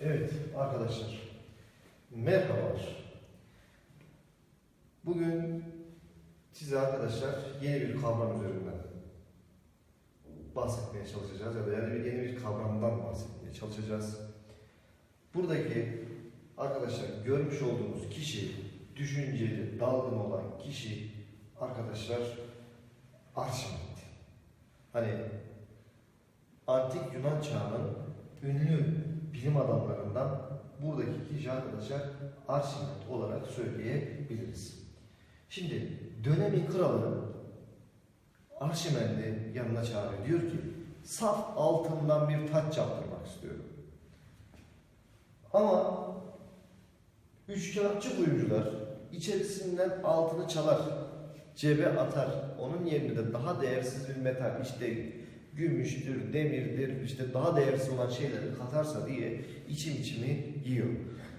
Evet arkadaşlar, merhabalar. Bugün size arkadaşlar yeni bir kavram üzerinden bahsetmeye çalışacağız ya da yani bir yeni bir kavramdan bahsetmeye çalışacağız. Buradaki arkadaşlar görmüş olduğunuz kişi, düşünceli, dalgın olan kişi arkadaşlar Arşimet. Hani antik Yunan çağının ünlü bilim adamlarından buradaki kişi arkadaşlar Arşimet olarak söyleyebiliriz. Şimdi dönemin kralı Arşimet'i yanına çağırıyor. Diyor ki saf altından bir taç yaptırmak istiyorum. Ama üçkağıtçı kuyumcular içerisinden altını çalar, cebe atar. Onun yerine de daha değersiz bir metal işte gümüştür, demirdir, işte daha değersiz olan şeyleri katarsa diye içim içimi yiyor.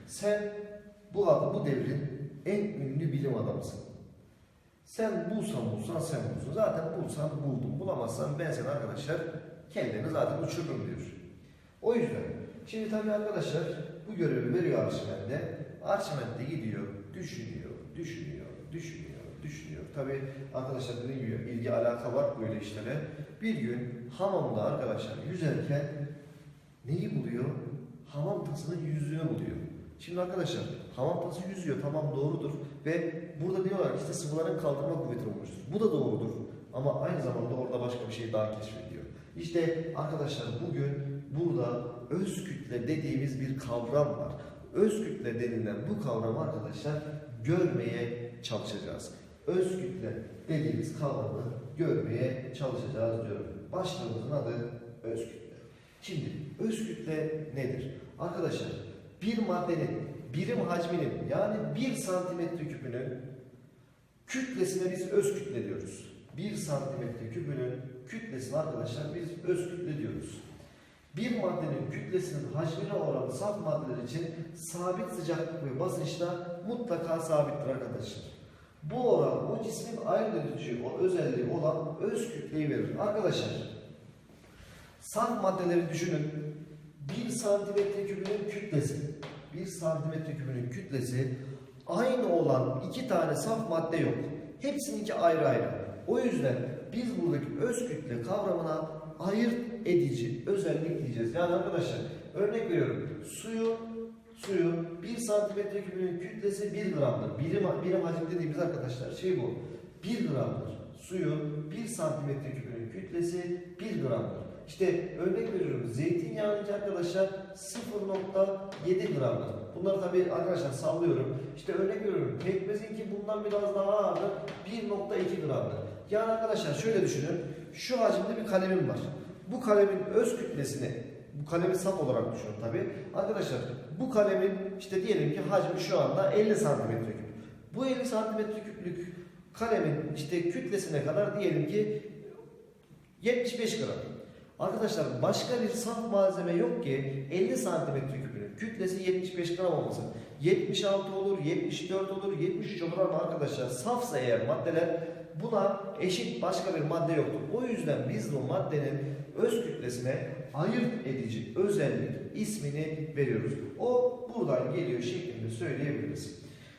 Sen bu adı bu devrin en ünlü bilim adamısın. Sen bulsan bulsan sen bulsun. Zaten bulsan buldum. Bulamazsan ben seni arkadaşlar kendini zaten uçururum diyor. O yüzden şimdi tabii arkadaşlar bu görevi veriyor Arşimet'e. Arşimet de gidiyor, düşünüyor, düşünüyor, düşünüyor, düşünüyor. Tabii arkadaşlar dediğim gibi ilgi alaka var böyle işlere. Bir gün hamamda arkadaşlar yüzerken neyi buluyor? Hamam tasının yüzüğünü buluyor. Şimdi arkadaşlar hamam tası yüzüyor tamam doğrudur ve burada diyorlar işte sıvıların kaldırma kuvveti olmuştur. Bu da doğrudur ama aynı zamanda orada başka bir şey daha keşfediyor. İşte arkadaşlar bugün burada öz kütle dediğimiz bir kavram var. Öz kütle denilen bu kavramı arkadaşlar görmeye çalışacağız. Öz kütle dediğimiz kavramı görmeye çalışacağız diyorum. Başlığımızın adı öz kütle. Şimdi öz kütle nedir? Arkadaşlar bir maddenin birim hacminin yani bir santimetre küpünün kütlesine biz öz kütle diyoruz. Bir santimetre küpünün kütlesine arkadaşlar biz öz kütle diyoruz. Bir maddenin kütlesinin hacmine oranı saf maddeler için sabit sıcaklık ve basınçta mutlaka sabittir arkadaşlar. Bu oran o cismin ayırt o özelliği olan öz kütleyi verir. Arkadaşlar saf maddeleri düşünün. 1 santimetre küpünün kütlesi 1 santimetre küpünün kütlesi aynı olan iki tane saf madde yok. Hepsininki ayrı ayrı. O yüzden biz buradaki öz kütle kavramına ayırt edici özellik diyeceğiz. Yani arkadaşlar örnek veriyorum. Suyu suyu 1 santimetre küpünün kütlesi 1 gramdır. Birim, birim hacim dediğimiz arkadaşlar şey bu. 1 gramdır. Suyun 1 santimetre küpünün kütlesi 1 gramdır. İşte örnek veriyorum zeytinyağınınki arkadaşlar 0.7 gramdır. Bunları tabii arkadaşlar sallıyorum. İşte örnek veriyorum pekmezinki bundan biraz daha ağırdır 1.2 gramdır. Yani arkadaşlar şöyle düşünün. Şu hacimde bir kalemim var. Bu kalemin öz kütlesini bu kalemi saf olarak düşünün tabii. Arkadaşlar bu kalemin işte diyelim ki hacmi şu anda 50 santimetre küp. Bu 50 santimetre küplük kalemin işte kütlesine kadar diyelim ki 75 gram. Arkadaşlar başka bir saf malzeme yok ki 50 santimetre küpünün kütlesi 75 gram olmasın. 76 olur, 74 olur, 73 olur ama arkadaşlar safsa eğer maddeler buna eşit başka bir madde yoktur. O yüzden biz bu maddenin öz kütlesine ayırt edici özellik ismini veriyoruz. O buradan geliyor şeklinde söyleyebiliriz.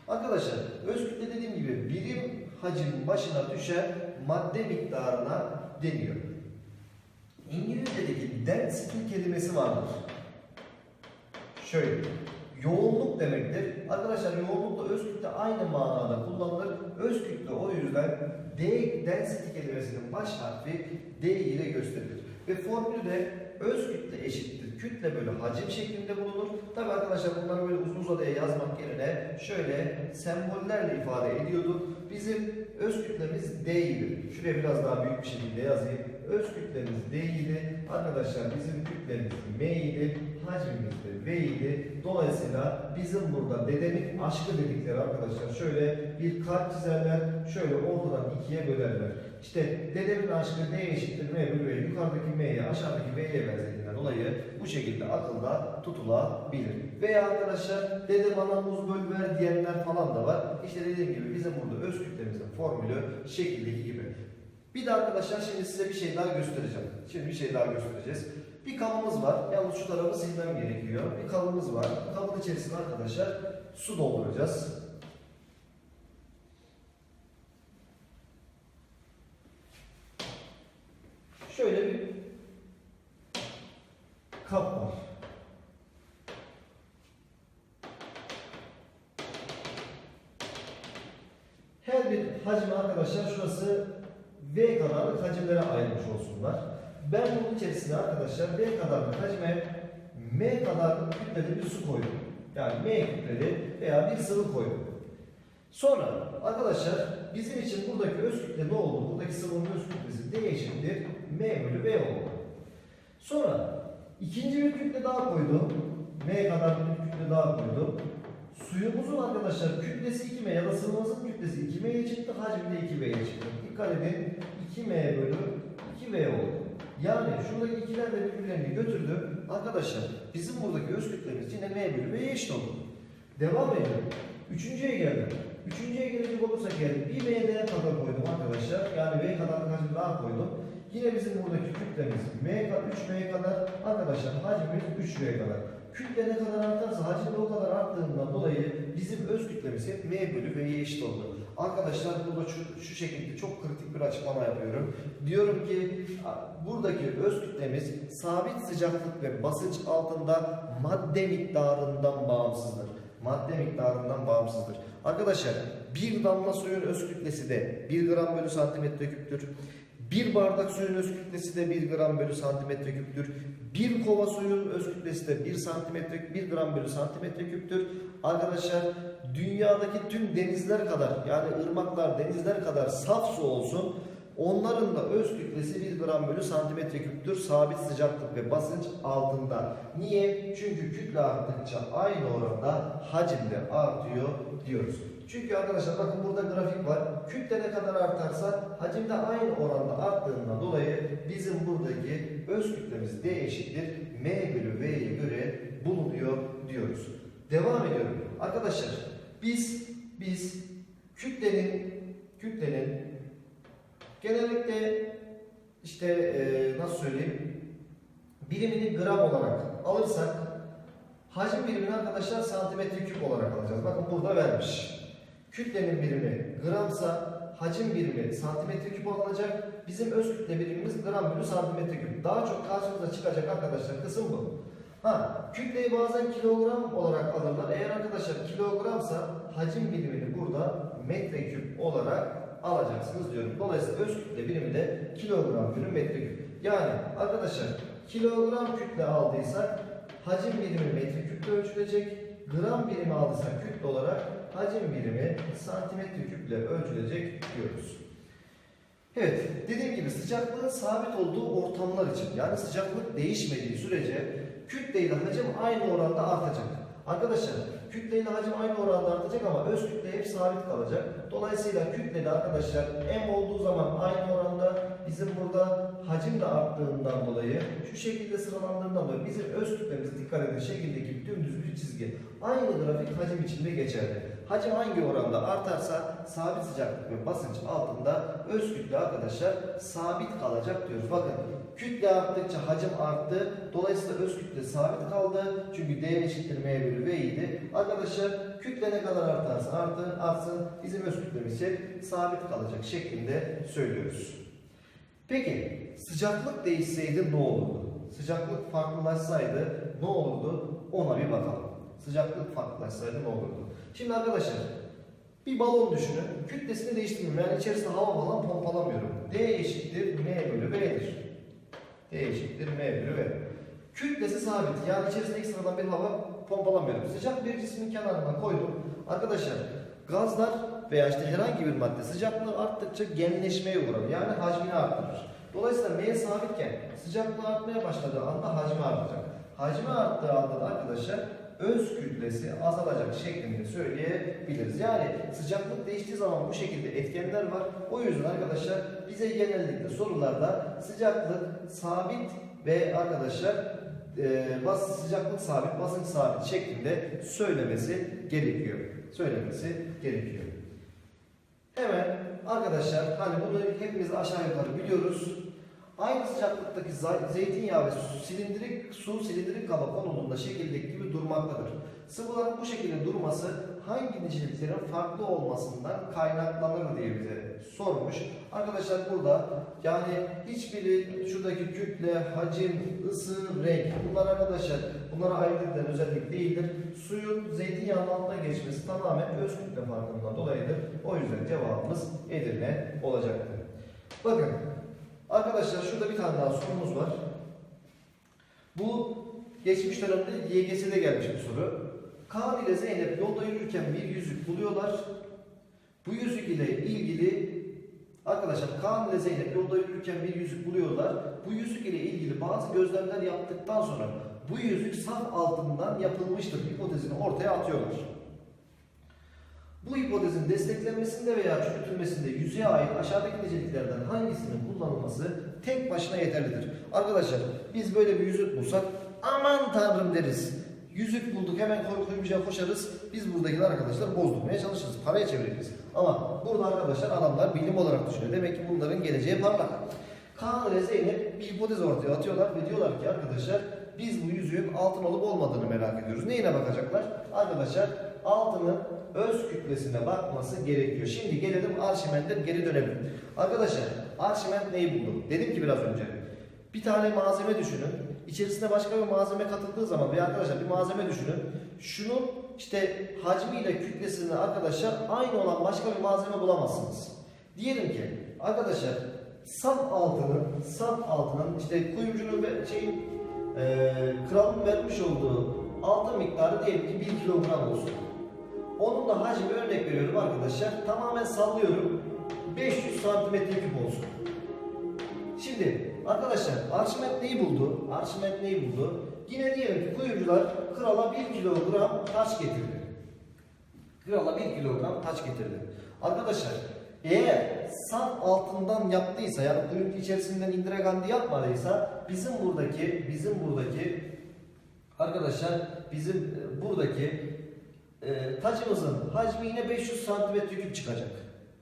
Arkadaşlar öz kütle dediğim gibi birim hacim başına düşen madde miktarına deniyor. İngilizce'deki density kelimesi vardır. Şöyle, yoğunluk demektir. Arkadaşlar yoğunlukla öz kütle aynı manada kullanılır. Öz kütle o yüzden D density kelimesinin baş harfi D ile gösterilir. Ve formülü de öz kütle eşittir. Kütle böyle hacim şeklinde bulunur. Tabi arkadaşlar bunları böyle uzun uzadıya yazmak yerine şöyle sembollerle ifade ediyorduk. Bizim öz kütlemiz D ile. Şuraya biraz daha büyük bir şekilde yazayım. Öz kütlemiz D ile. Arkadaşlar bizim kütlemiz M ile. Hacmimiz de V ile. Dolayısıyla bizim burada dedemin aşkı dedikleri arkadaşlar şöyle bir kart çizerler. Şöyle ortadan ikiye bölerler. İşte dedemin aşkı D eşittir M bölü V. Yukarıdaki M'ye aşağıdaki V'ye benzediğinden dolayı bu şekilde akılda tutulabilir. Veya arkadaşlar dede bana muz böl diyenler falan da var. İşte dediğim gibi bizim burada öz kütlemizin formülü şekildeki gibi. Bir de arkadaşlar şimdi size bir şey daha göstereceğim. Şimdi bir şey daha göstereceğiz. Bir kabımız var. Yalnız şu tarafı silmem gerekiyor. Bir kabımız var. Kabın içerisine arkadaşlar su dolduracağız. Hacimlere ayrılmış olsunlar. Ben bunun içerisine arkadaşlar V kadarlık hacime M kadarlık kütleli bir su koydum. Yani M kütleli veya bir sıvı koydum. Sonra arkadaşlar bizim için buradaki öz kütle ne oldu? Buradaki sıvının öz kütlesi D eşittir M bölü V oldu. Sonra ikinci bir kütle daha koydum. M kadar bir kütle daha koydum. Suyumuzun arkadaşlar kütlesi 2M ya da sıvımızın kütlesi 2M'ye çıktı, hacmi de 2V'ye çıktı. Dikkat edin 2M bölü 2V oldu. Yani şuradaki ikiler de birbirlerini götürdü. Arkadaşlar bizim buradaki öz kütlemiz yine M bölü V'ye eşit oldu. Devam edelim. Üçüncüye geldim. Üçüncüye gelecek olursak eğer bir V'de kadar koydum arkadaşlar. Yani V kadar hacim daha koydum. Yine bizim buradaki kütlemiz M kadar 3V kadar arkadaşlar hacmimiz 3V kadar. Kütle ne kadar artarsa hacim de o kadar arttığından dolayı bizim öz kütlemiz hep M bölü V'ye eşit oldu. Arkadaşlar burada şu, şu şekilde çok kritik bir açıklama yapıyorum. Diyorum ki buradaki öz kütlemiz sabit sıcaklık ve basınç altında madde miktarından bağımsızdır. Madde miktarından bağımsızdır. Arkadaşlar bir damla suyun öz kütlesi de 1 gram bölü santimetre küptür. Bir bardak suyun öz kütlesi de 1 gram bölü santimetre küptür. Bir kova suyun öz kütlesi de 1 santimetre 1 gram bölü santimetre küptür. Arkadaşlar dünyadaki tüm denizler kadar yani ırmaklar, denizler kadar saf su olsun. Onların da öz kütlesi 1 gram bölü santimetre küptür. Sabit sıcaklık ve basınç altında. Niye? Çünkü kütle arttıkça aynı oranda hacim de artıyor diyoruz. Çünkü arkadaşlar bakın burada grafik var. Kütle ne kadar artarsa hacim de aynı oranda arttığından dolayı bizim buradaki öz kütlemiz D eşittir M bölü V'ye göre bulunuyor diyoruz. Devam ediyorum. Arkadaşlar biz biz kütlenin kütlenin genellikle işte e, nasıl söyleyeyim birimini gram olarak alırsak hacim birimini arkadaşlar santimetre küp olarak alacağız. Bakın burada vermiş. Kütlenin birimi gramsa hacim birimi santimetre küp alınacak. Bizim öz kütle birimimiz gram bölü santimetre küp. Daha çok karşımıza çıkacak arkadaşlar kısım bu. Ha, kütleyi bazen kilogram olarak alırlar. Eğer arkadaşlar kilogramsa hacim birimini burada metreküp olarak alacaksınız diyorum. Dolayısıyla öz kütle birimi de kilogram bölü metreküp. Yani arkadaşlar kilogram kütle aldıysak hacim birimi metreküple ölçülecek. Gram birimi aldıysak kütle olarak hacim birimi santimetre küple ölçülecek diyoruz. Evet, dediğim gibi sıcaklığın sabit olduğu ortamlar için yani sıcaklık değişmediği sürece kütle ile hacim aynı oranda artacak. Arkadaşlar kütle ile hacim aynı oranda artacak ama öz kütle hep sabit kalacak. Dolayısıyla kütlede arkadaşlar M olduğu zaman aynı oranda bizim burada hacim de arttığından dolayı şu şekilde sıralandığından dolayı bizim öz kütlemiz dikkat edin şekildeki dümdüz bir çizgi. Aynı grafik hacim içinde geçerli. Hacim hangi oranda artarsa sabit sıcaklık ve basınç altında öz kütle arkadaşlar sabit kalacak diyoruz. Bakın kütle arttıkça hacim arttı. Dolayısıyla öz kütle sabit kaldı. Çünkü D eşittir M bölü idi. Arkadaşlar kütle ne kadar artarsa arttı, artsın bizim öz kütlemiz hep sabit kalacak şeklinde söylüyoruz. Peki sıcaklık değişseydi ne olurdu? Sıcaklık farklılaşsaydı ne olurdu? Ona bir bakalım. Sıcaklık farklılaşsaydı ne olurdu? Şimdi arkadaşlar bir balon düşünün. Kütlesini değiştirmiyorum. Yani içerisinde hava falan pompalamıyorum. D eşittir M bölü V'dir. D eşittir M bölü V. Kütlesi sabit. Yani içerisinde ekstradan bir hava pompalamıyorum. Sıcak bir cismin kenarına koydum. Arkadaşlar gazlar veya işte herhangi bir madde sıcaklığı arttıkça genleşmeye uğrar. Yani hacmini arttırır. Dolayısıyla M sabitken sıcaklığı artmaya başladığı anda hacmi artacak. Hacmi arttığı anda da arkadaşlar öz kütlesi azalacak şeklinde söyleyebiliriz. Yani sıcaklık değiştiği zaman bu şekilde etkenler var. O yüzden arkadaşlar bize genellikle sorularda sıcaklık sabit ve arkadaşlar e, bas sıcaklık sabit, basınç sabit şeklinde söylemesi gerekiyor. Söylemesi gerekiyor. Hemen arkadaşlar hani bunu hepimiz aşağı yukarı biliyoruz. Aynı sıcaklıktaki zeytinyağı ve silindirik su silindirik kaba konumunda şekildeki gibi durmaktadır. Sıvıların bu şekilde durması hangi niceliklerin farklı olmasından kaynaklanır diye bize sormuş. Arkadaşlar burada yani hiçbiri şuradaki kütle, hacim, ısı, renk bunlar arkadaşlar bunlara ayırt edilen özellik değildir. Suyun zeytinyağının altına geçmesi tamamen öz kütle farkından dolayıdır. O yüzden cevabımız Edirne olacaktır. Bakın arkadaşlar şurada bir tane daha sorumuz var. Bu geçmiş dönemde YGS'de gelmiş bir soru. Kaan ile Zeynep yolda yürürken bir yüzük buluyorlar. Bu yüzük ile ilgili arkadaşlar Kaan ile Zeynep yolda yürürken bir yüzük buluyorlar. Bu yüzük ile ilgili bazı gözlemler yaptıktan sonra bu yüzük saf altından yapılmıştır hipotezini ortaya atıyorlar. Bu hipotezin desteklenmesinde veya çürütülmesinde yüzeye ait aşağıdaki niceliklerden hangisinin kullanılması tek başına yeterlidir. Arkadaşlar biz böyle bir yüzük bulsak aman tanrım deriz. Yüzük bulduk hemen koy kuyumcuya koşarız. Biz buradakiler arkadaşlar bozdurmaya çalışırız. Paraya çeviririz. Ama burada arkadaşlar adamlar bilim olarak düşünüyor. Demek ki bunların geleceği parlak. Kaan ile Zeynep bir hipotez ortaya atıyorlar ve diyorlar ki arkadaşlar biz bu yüzüğün altın olup olmadığını merak ediyoruz. Neyine bakacaklar? Arkadaşlar altının öz kütlesine bakması gerekiyor. Şimdi gelelim Arşimet'e geri dönelim. Arkadaşlar Arşimet neyi buldu? Dedim ki biraz önce. Bir tane malzeme düşünün. İçerisine başka bir malzeme katıldığı zaman veya arkadaşlar bir malzeme düşünün. Şunun işte hacmiyle kütlesini arkadaşlar aynı olan başka bir malzeme bulamazsınız. Diyelim ki arkadaşlar saf altının saf altının işte kuyumcunun ve şeyin e, kralın vermiş olduğu altın miktarı diyelim ki 1 kilogram olsun. Onun da hacmi örnek veriyorum arkadaşlar. Tamamen sallıyorum. 500 santimetre küp olsun. Şimdi arkadaşlar Arşimet neyi buldu? Arşimet neyi buldu? Yine diyelim ki kuyumcular krala 1 kilogram taş getirdi. Krala 1 kilogram taş getirdi. Arkadaşlar eğer saf altından yaptıysa yani kuyumcu içerisinden indiregandi yapmadıysa bizim buradaki bizim buradaki arkadaşlar bizim e, buradaki e, tacımızın hacmi yine 500 santimetre küp çıkacak.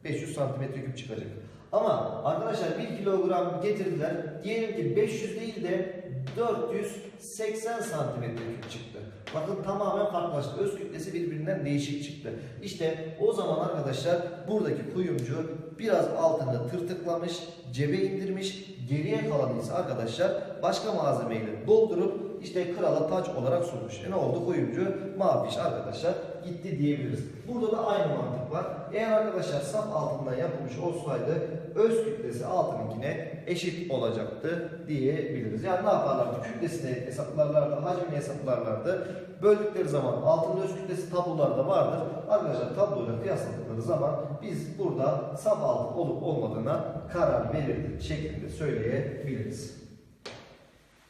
500 santimetre küp çıkacak. Ama arkadaşlar 1 kilogram getirdiler. Diyelim ki 500 değil de 480 santimetre küp çıktı. Bakın tamamen farklılaştı. Öz kütlesi birbirinden değişik çıktı. İşte o zaman arkadaşlar buradaki kuyumcu biraz altını tırtıklamış, cebe indirmiş. Geriye kalanı ise arkadaşlar başka malzemeyle doldurup işte krala taç olarak sunmuş. E ne oldu? Kuyumcu mafiş arkadaşlar gitti diyebiliriz. Burada da aynı mantık var. Eğer arkadaşlar saf altından yapılmış olsaydı öz kütlesi altınınkine eşit olacaktı diyebiliriz. Yani ne yaparlardı? Kütlesini hesaplarlardı, hacmini hesaplarlardı. Böldükleri zaman altının öz kütlesi tablolarda vardır. Arkadaşlar tabloyla kıyasladıkları zaman biz burada saf altın olup olmadığına karar verirdik şeklinde söyleyebiliriz.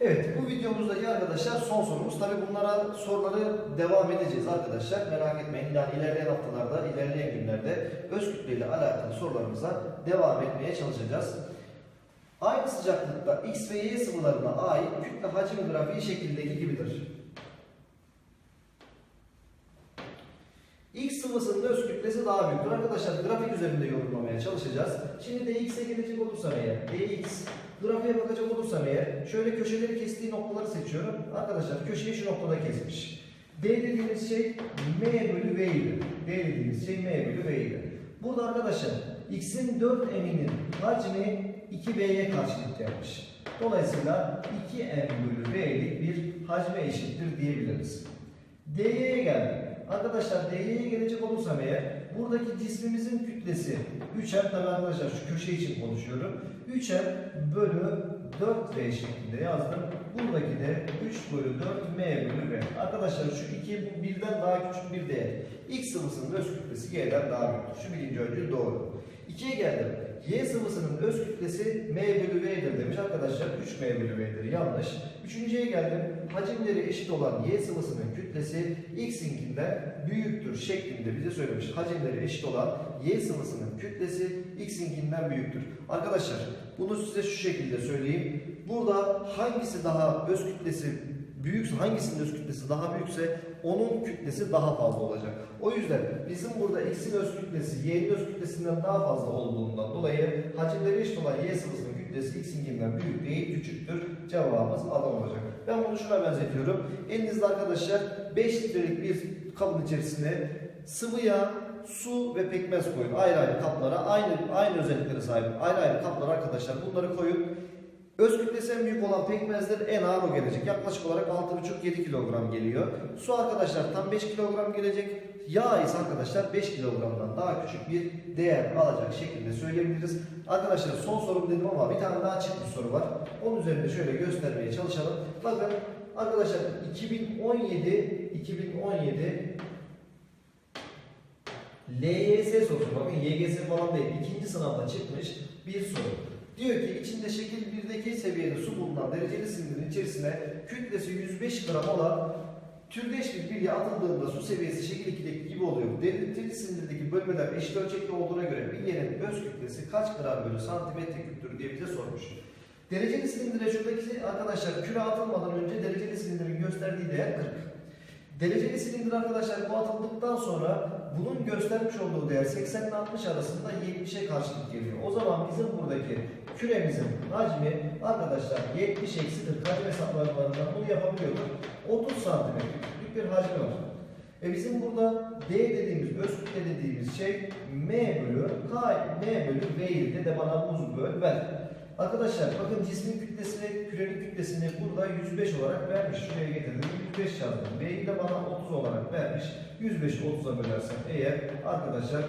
Evet bu videomuzdaki arkadaşlar son sorumuz. Tabi bunlara soruları devam edeceğiz arkadaşlar. Merak etmeyin. Yani ilerleyen haftalarda, ilerleyen günlerde öz kütleyle alakalı sorularımıza devam etmeye çalışacağız. Aynı sıcaklıkta X ve Y sıvılarına ait kütle hacim grafiği şekildeki gibidir. X sıvısının öz kütlesi daha büyüktür. Arkadaşlar grafik üzerinde yorumlamaya çalışacağız. Şimdi dx'e gelecek olursam eğer, dx grafiğe bakacak olursam eğer, şöyle köşeleri kestiği noktaları seçiyorum. Arkadaşlar köşeyi şu noktada kesmiş. D dediğimiz şey m bölü v idi. D dediğimiz şey m bölü v idi. Burada arkadaşlar x'in 4 m'inin hacmi 2b'ye karşılık gelmiş. Dolayısıyla 2m bölü v'lik bir hacme eşittir diyebiliriz. Dy'ye geldim. Arkadaşlar Dy'ye gelecek olursam eğer buradaki cismimizin kütlesi 3M tabi arkadaşlar şu köşe için konuşuyorum. 3M bölü 4V şeklinde yazdım. Buradaki de 3 bölü 4 M bölü V. Arkadaşlar şu 2 bu birden daha küçük bir değer. X sıvısının öz kütlesi G'den daha büyüktür. Şu birinci öncül doğru. 2'ye geldim. Y sıvısının öz kütlesi M bölü V'dir demiş arkadaşlar. 3 M bölü V'dir. Yanlış. Üçüncüye geldim. Hacimleri eşit olan Y sıvısının kütlesi X'inkinden büyüktür şeklinde bize söylemiş. Hacimleri eşit olan Y sıvısının kütlesi X'inkinden büyüktür. Arkadaşlar bunu size şu şekilde söyleyeyim. Burada hangisi daha öz kütlesi büyükse, hangisinin öz kütlesi daha büyükse onun kütlesi daha fazla olacak. O yüzden bizim burada x'in öz kütlesi y'nin öz kütlesinden daha fazla olduğundan dolayı hacimleri eşit olan y sıvısının kütlesi x'inkinden büyük değil küçüktür. Cevabımız Adana olacak. Ben bunu şuna benzetiyorum. Elinizde arkadaşlar 5 litrelik bir kabın içerisine sıvı yağ, su ve pekmez koyun. Ayrı ayrı kaplara, aynı aynı özelliklere sahip ayrı ayrı kaplara arkadaşlar bunları koyun. Öz kütlesi en büyük olan pekmezler en ağır o gelecek. Yaklaşık olarak 6,5-7 kilogram geliyor. Su arkadaşlar tam 5 kilogram gelecek. Yağ ise arkadaşlar 5 kilogramdan daha küçük bir değer alacak şekilde söyleyebiliriz. Arkadaşlar son sorum dedim ama bir tane daha çıkmış soru var. Onun üzerinde şöyle göstermeye çalışalım. Bakın arkadaşlar 2017 2017 LYS sorusu bakın YGS falan değil ikinci sınavda çıkmış bir soru. Diyor ki içinde şekil 1'deki seviyede su bulunan dereceli silindirin içerisine kütlesi 105 gram olan türdeş bir bilye atıldığında su seviyesi şekil 2'deki gibi oluyor. Dereceli silindirirdeki bölmeler eşit ölçekli olduğuna göre bilyenin öz kütlesi kaç gram bölü santimetre küptür diye bize sormuş. Dereceli silindire şuradaki arkadaşlar küre atılmadan önce dereceli silindirin gösterdiği değer 40. Dereceli silindir arkadaşlar bu atıldıktan sonra bunun göstermiş olduğu değer 80 ile 60 arasında 70'e karşılık geliyor. O zaman bizim buradaki küremizin hacmi arkadaşlar 70 eksi 40 hacim hesaplamalarından bunu yapabiliyoruz. 30 santimetrelik bir hacmi var. E bizim burada D dediğimiz, öz kütle dediğimiz şey M bölü K, M bölü V ile de bana buz böl ver. Arkadaşlar bakın cismin kütlesini, kürenin kütlesini burada 105 olarak vermiş. Şuraya getirdim. 105 yazdım. V'yi de bana 30 olarak vermiş. 105'i 30'a bölersem eğer arkadaşlar 3,5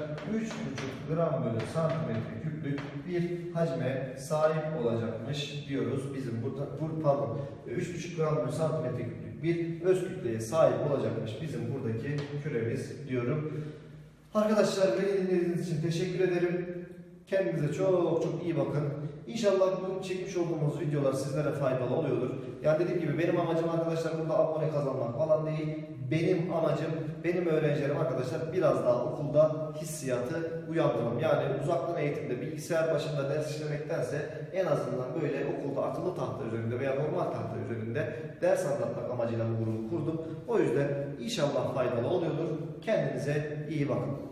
gram bölü santimetre küplük bir hacme sahip olacakmış diyoruz. Bizim burada, bu, pardon 3,5 gram bölü santimetre küplük bir öz kütleye sahip olacakmış bizim buradaki küremiz diyorum. Arkadaşlar beni dinlediğiniz için teşekkür ederim. Kendinize çok çok iyi bakın. İnşallah bu çekmiş olduğumuz videolar sizlere faydalı oluyordur. Yani dediğim gibi benim amacım arkadaşlar burada abone kazanmak falan değil. Benim amacım, benim öğrencilerim arkadaşlar biraz daha okulda hissiyatı uyandırmam. Yani uzaktan eğitimde bilgisayar başında ders işlemektense en azından böyle okulda akıllı tahta üzerinde veya normal tahta üzerinde ders anlatmak amacıyla bu grubu kurdum. O yüzden inşallah faydalı oluyordur. Kendinize iyi bakın.